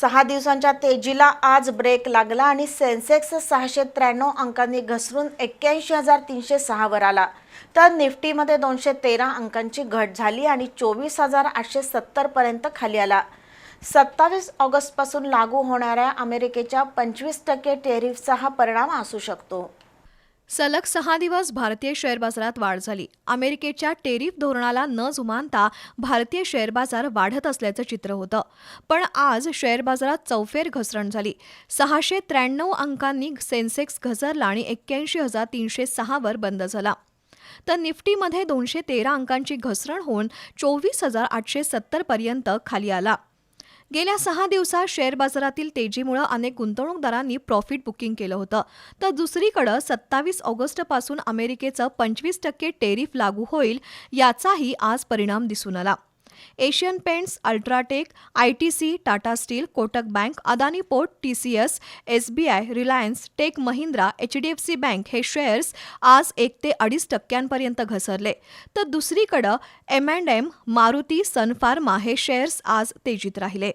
सहा दिवसांच्या तेजीला आज ब्रेक लागला आणि सेन्सेक्स सहाशे त्र्याण्णव अंकांनी घसरून एक्क्याऐंशी हजार तीनशे सहावर आला. तर निफ्टीमध्ये दोनशे तेरा अंकांची घट झाली आणि चोवीस हजार आठशे सत्तरपर्यंत खाली आला. सत्तावीस ऑगस्टपासून लागू होणाऱ्या अमेरिकेच्या पंचवीस टक्के टेरिफचा हा परिणाम असू शकतो. सलग सहा दिवस भारतीय शेअर बाजारात वाढ झाली. अमेरिकेच्या टेरिफ धोरणाला न जुमानता भारतीय शेअर बाजार वाढत असल्याचं चित्र होतं. पण आज शेअर बाजारात चौफेर घसरण झाली. सहाशे त्र्याण्णव अंकांनी सेन्सेक्स घसरला आणि एक्क्याऐंशी हजार तीनशे सहावर बंद झाला. तर निफ्टीमध्ये दोनशे तेरा अंकांची घसरण होऊन चोवीस हजार आठशे सत्तरपर्यंत खाली आला. गेल्या सहा दिवसात शेअर बाजारातील तेजीमुळे अनेक गुंतवणूकदारांनी प्रॉफिट बुकिंग केलं होतं. तर दुसरीकडे सत्तावीस ऑगस्टपासून अमेरिकेचं पंचवीस टक्के टेरिफ लागू होईल याचाही आज परिणाम दिसून आला. Asian Paints UltraTech I T C Tata steel Kotak bank Adani port T C S S B I Reliance Tech Mahindra H D F C bank हे शेअर्स आज एक ते अडीच टक्क्यांपर्यंत घसरले. तर दुसरीकडं M and M Maruti Sun Pharma हे शेअर्स आज तेजीत राहिले.